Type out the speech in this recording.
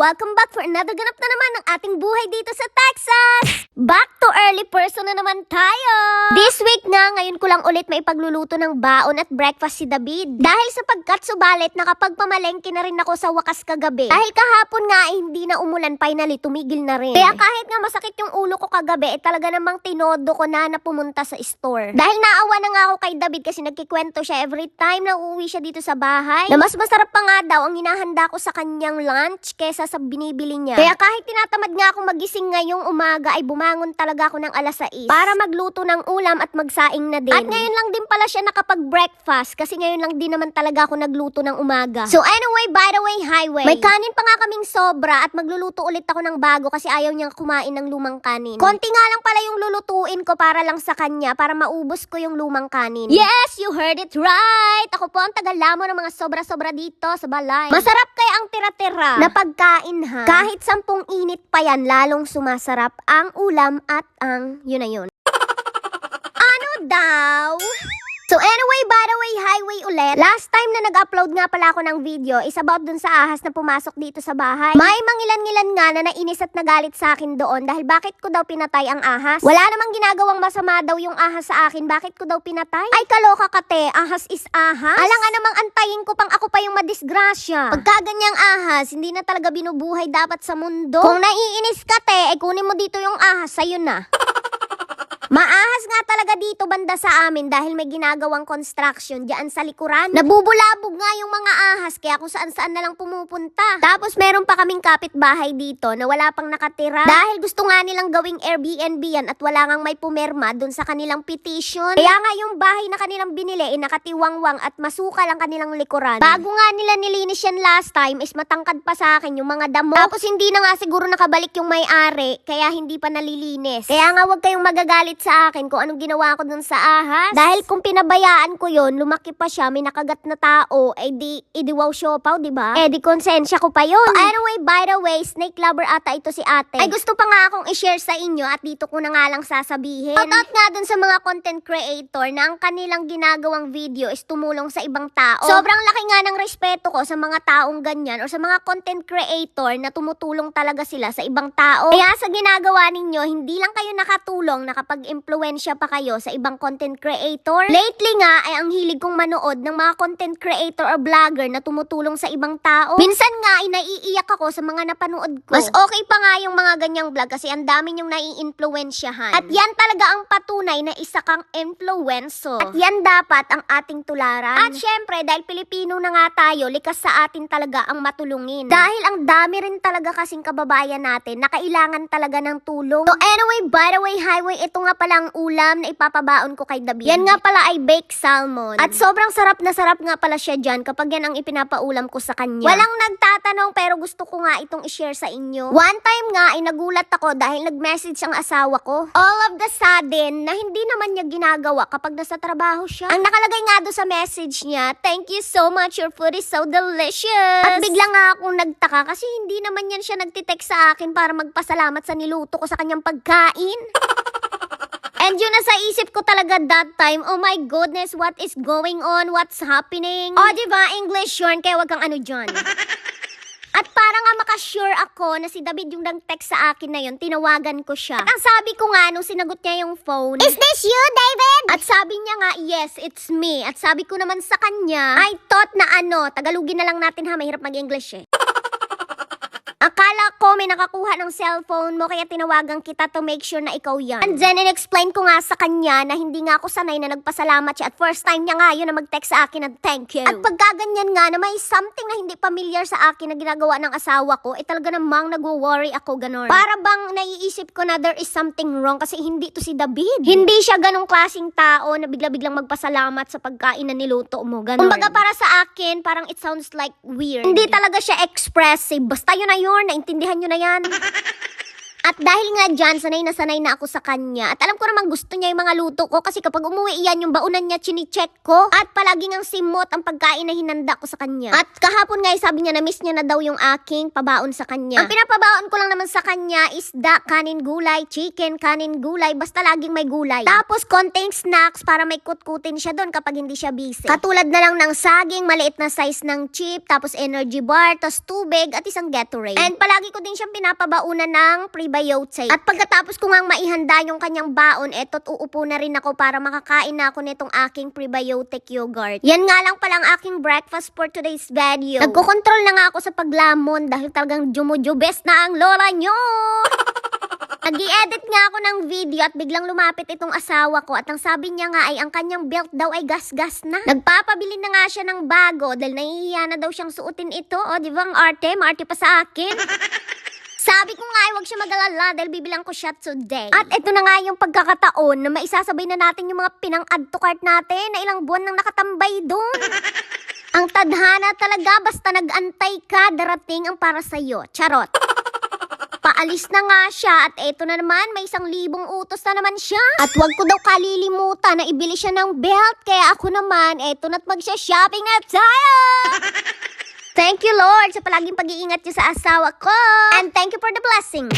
Welcome back for another ganap na naman ng ating buhay dito sa Texas! Back to early person na naman tayo! This week nga, ngayon ko lang ulit may pagluluto ng baon at breakfast si David. Dahil sa pagkatsubalit, nakapagpamalengke na rin ako sa wakas kagabi. Dahil kahapon nga eh, hindi na umulan, finally tumigil na rin. Kaya kahit nga masakit yung ulo ko kagabi, eh talaga namang tinodo ko na na pumunta sa store. Dahil naawa na nga ako kay David kasi nagkikwento siya every time na uuwi siya dito sa bahay. Na mas masarap pa nga daw ang hinahanda ko sa kanyang lunch kesa sa binibili niya. Kaya kahit tinatamad nga akong magising ngayong umaga ay bumangon talaga ako ng alas 6 para magluto ng ulam at magsaing na din. At ngayon lang din pala siya nakapag-breakfast kasi ngayon lang din naman talaga ako nagluto ng umaga. So anyway, by the way, highway. May kanin pa nga kaming sobra at magluluto ulit ako ng bago kasi ayaw niyang kumain ng lumang kanin. Konti nga lang pala yung lulutuin ko para lang sa kanya para maubos ko yung lumang kanin. Yes, you heard it right! Ako po ang tagalamo ng mga sobra-sobra dito sa balay. Masarap kaya ang tira-tira na pagkain ha. Kahit sampung init pa yan, lalong sumasarap ang ulam at ang yun na yun. Ano daw? So anyway, by the way, highway ulit. Last time na nag-upload nga pala ako ng video is about dun sa ahas na pumasok dito sa bahay. May mangilan-ngilan nga na nainis at nagalit sa akin doon dahil bakit ko daw pinatay ang ahas? Wala namang ginagawang masama daw yung ahas sa akin. Bakit ko daw pinatay? Ay kaloka kate, ahas is ahas. Alang nga namang antayin ko pang ako pa yung madisgrasya. Pagka ganyang ahas, hindi na talaga binubuhay dapat sa mundo. Kung naiinis ka te, eh kunin mo dito yung ahas, sa'yo na. Maahas nga talaga dito banda sa amin dahil may ginagawang construction diyan sa likuran. Nabubulabog nga yung mga ahas kaya kung saan saan na lang pumupunta. Tapos meron pa kaming kapitbahay dito na wala pang nakatira. Dahil gusto nga nilang gawing Airbnb yan at wala ngang may pumerma dun sa kanilang petition. Kaya nga yung bahay na kanilang binili ay nakatiwangwang at masukal ang kanilang likuran. Bago nga nila nilinis yan last time is matangkad pa sa akin yung mga damo. Tapos hindi na nga siguro nakabalik yung may-ari kaya hindi pa nalilinis. Kaya nga wag kayong magagalit sa akin kung anong ginawa ko dun sa ahas. Dahil kung pinabayaan ko yon lumaki pa siya, may nakagat na tao, eh di, edi wow siopaw, di ba? Eh di konsensya ko pa yun. anyway, by the way, snake lover ata ito si ate. Ay gusto pa nga akong i-share sa inyo at dito ko na nga lang sasabihin. Shoutout nga dun sa mga content creator na ang kanilang ginagawang video is tumulong sa ibang tao. Sobrang laki nga ng respeto ko sa mga taong ganyan or sa mga content creator na tumutulong talaga sila sa ibang tao. Kaya sa ginagawa ninyo, hindi lang kayo nakatulong na kapag impluensya pa kayo sa ibang content creator. Lately nga ay ang hilig kong manood ng mga content creator or vlogger na tumutulong sa ibang tao. Minsan nga ay naiiyak ako sa mga napanood ko. Mas okay pa nga yung mga ganyang vlog kasi ang dami yung naiinfluensyahan. At yan talaga ang patunay na isa kang influencer. At yan dapat ang ating tularan. At syempre, dahil Pilipino na nga tayo, likas sa atin talaga ang matulungin. Dahil ang dami rin talaga kasing kababayan natin na kailangan talaga ng tulong. So anyway, by the way, highway, ito nga pala ang ulam na ipapabaon ko kay David. Yan nga pala ay baked salmon. At sobrang sarap na sarap nga pala siya dyan kapag yan ang ipinapaulam ko sa kanya. Walang nagtatanong pero gusto ko nga itong i-share sa inyo. One time nga ay nagulat ako dahil nag-message ang asawa ko. All of the sudden, na hindi naman niya ginagawa kapag nasa trabaho siya. Ang nakalagay nga doon sa message niya, Thank you so much, your food is so delicious. At bigla nga akong nagtaka kasi hindi naman yan siya nagtitext sa akin para magpasalamat sa niluto ko sa kanyang pagkain. And yun na sa isip ko talaga that time, oh my goodness, what is going on? What's happening? Oh, di ba? English yun, kaya wag kang ano dyan. At para nga makasure ako na si David yung nag-text sa akin na yun, tinawagan ko siya. At ang sabi ko nga nung sinagot niya yung phone, Is this you, David? At sabi niya nga, yes, it's me. At sabi ko naman sa kanya, I thought na ano, Tagalogin na lang natin ha, mahirap mag-English eh. Akala ko may nakakuha ng cellphone mo kaya tinawagan kita to make sure na ikaw yan. And then in-explain ko nga sa kanya na hindi nga ako sanay na nagpasalamat siya at first time niya nga yun na mag-text sa akin na thank you. At pagkaganyan nga na may something na hindi familiar sa akin na ginagawa ng asawa ko, eh talaga namang nagwo-worry ako ganon. Para bang naiisip ko na there is something wrong kasi hindi to si David. Hindi siya ganong klaseng tao na bigla-biglang magpasalamat sa pagkain na niluto mo. Ganon. Kumbaga para sa akin, parang it sounds like weird. Hindi talaga siya expressive. Basta yun na yun, naintindihan nyo na yan. At dahil nga dyan, sanay na sanay na ako sa kanya. At alam ko naman gusto niya yung mga luto ko kasi kapag umuwi iyan, yung baunan niya chine-check ko. At palaging ang simot ang pagkain na hinanda ko sa kanya. At kahapon nga, eh, sabi niya na miss niya na daw yung aking pabaon sa kanya. Ang pinapabaon ko lang naman sa kanya is da, kanin gulay, chicken, kanin gulay, basta laging may gulay. Tapos konting snacks para may kutkutin siya doon kapag hindi siya busy. Katulad na lang ng saging, maliit na size ng chip, tapos energy bar, tapos tubig, at isang Gatorade. And palagi ko din siyang pinapabaunan ng prebiotic. At pagkatapos ko ngang maihanda yung kanyang baon, eto't uupo na rin ako para makakain na ako nitong aking prebiotic yogurt. Yan nga lang pala ang aking breakfast for today's video. Nagkokontrol na nga ako sa paglamon dahil talagang jumujubes na ang lola nyo. Nag-i-edit nga ako ng video at biglang lumapit itong asawa ko at ang sabi niya nga ay ang kanyang belt daw ay gas-gas na. Nagpapabili na nga siya ng bago dahil nahihiya na daw siyang suotin ito. O, di ba ang arte? Maarte pa sa akin. Sabi ko nga ay huwag siya mag-alala dahil bibilang ko siya today. At ito na nga yung pagkakataon na maisasabay na natin yung mga pinang-add to cart natin na ilang buwan nang nakatambay doon. ang tadhana talaga basta nag-antay ka, darating ang para sa'yo. Charot. Paalis na nga siya at eto na naman, may isang libong utos na naman siya. At wag ko daw kalilimutan na ibili siya ng belt. Kaya ako naman, eto na't magsha-shopping na tayo! Thank you Lord sa palaging pag-iingat niyo sa asawa ko. And thank you for the blessing.